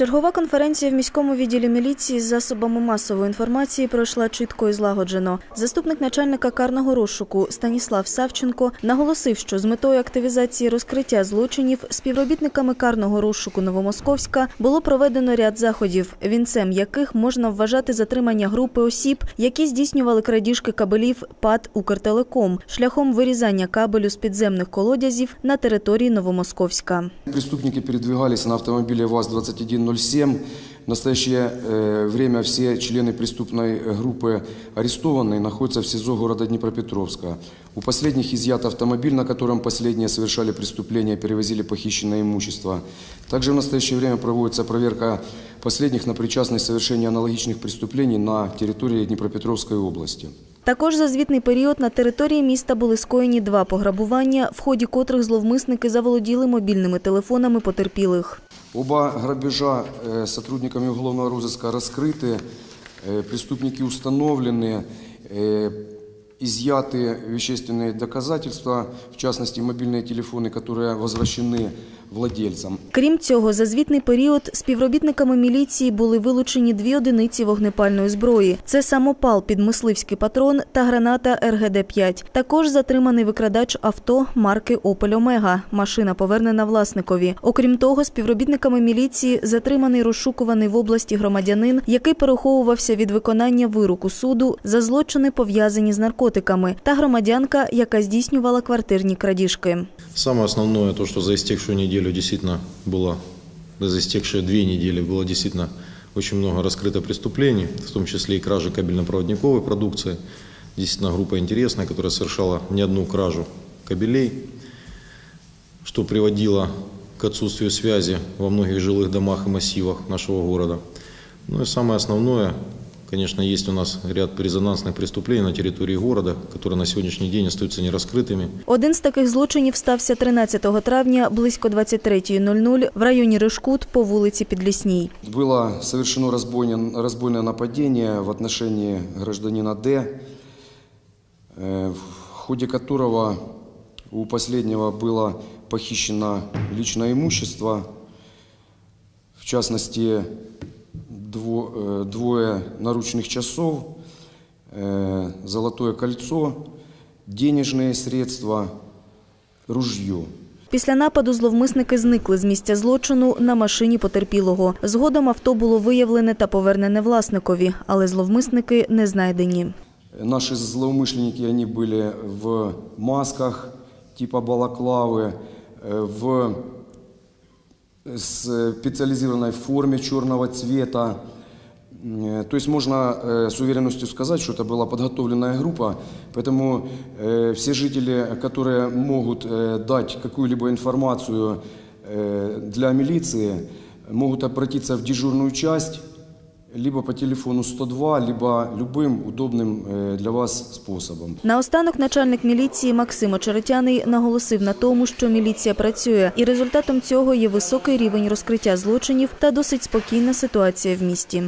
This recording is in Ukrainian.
Чергова конференція в міському відділі міліції з засобами масової інформації пройшла чітко і злагоджено. Заступник начальника карного розшуку Станіслав Савченко наголосив, що з метою активізації розкриття злочинів співробітниками карного розшуку Новомосковська було проведено ряд заходів, вінцем яких можна вважати затримання групи осіб, які здійснювали крадіжки кабелів ПАД Укртелеком шляхом вирізання кабелю з підземних колодязів на території Новомосковська. Преступники передвигалися на автомобілі ВАЗ 21 07. В настоящее э, время все члены преступной э, группы арестованные находятся в СИЗО города Днепропетровска. У последних изъят автомобиль, на котором последние совершали преступление, перевозили похищенное имущество. Также в настоящее время проводится проверка последних на причастность совершения аналогичных преступлений на территории Днепропетровской области. Також за звітний період на території міста були скоєні два пограбування, в ході котрих зловмисники заволоділи мобільними телефонами потерпілих. Оба грабежа э, сотрудниками уголовного розыска раскрыты, э, преступники установлены, э, изъяты вещественные доказательства, в частности мобильные телефоны, которые возвращены владельцам. Крім цього, за звітний період співробітниками міліції були вилучені дві одиниці вогнепальної зброї. Це самопал під мисливський патрон та граната РГД-5. Також затриманий викрадач авто марки «Опель Омега». Машина повернена власникові. Окрім того, співробітниками міліції затриманий розшукуваний в області громадянин, який переховувався від виконання вироку суду за злочини, пов'язані з наркотиками, та громадянка, яка здійснювала квартирні крадіжки. Самое основное, то, что за истекшую неделю действительно было, за истекшие две недели было действительно очень много раскрыто преступлений, в том числе и кражи кабельно-проводниковой продукции. Действительно группа интересная, которая совершала не одну кражу кабелей, что приводило к отсутствию связи во многих жилых домах и массивах нашего города. Ну и самое основное, конечно, есть у нас ряд резонансных преступлений на территории города, которые на сегодняшний день остаются нераскрытыми. Один з таких злочинів стався 13 травня близько 23.00 в районі Решкут по вулиці Підлісній. Было совершено разбойне- разбойное нападение в отношении гражданина Д, э, в ходе которого у последнего было похищено личное имущество, в частности, дво- э, двое наручных часов, э, золотое кольцо, денежные средства, ружье. Після нападу зловмисники зникли з місця злочину на машині потерпілого. Згодом авто було виявлене та повернене власникові, але зловмисники не знайдені. Наши злоумышленники, они были в масках типа балаклавы, э, в специализированной форме черного цвета. Э, То есть можно э, с уверенностью сказать, что это была подготовленная группа, поэтому э, все жители, которые могут э, дать какую-либо информацию э, для милиции, могут обратиться в дежурную часть, либо по телефону 102, либо любым удобным э, для вас способом. Наостанок начальник міліції Максим Очеретяний наголосив на тому, що міліція працює, і результатом цього є високий рівень розкриття злочинів та досить спокійна ситуація в місті.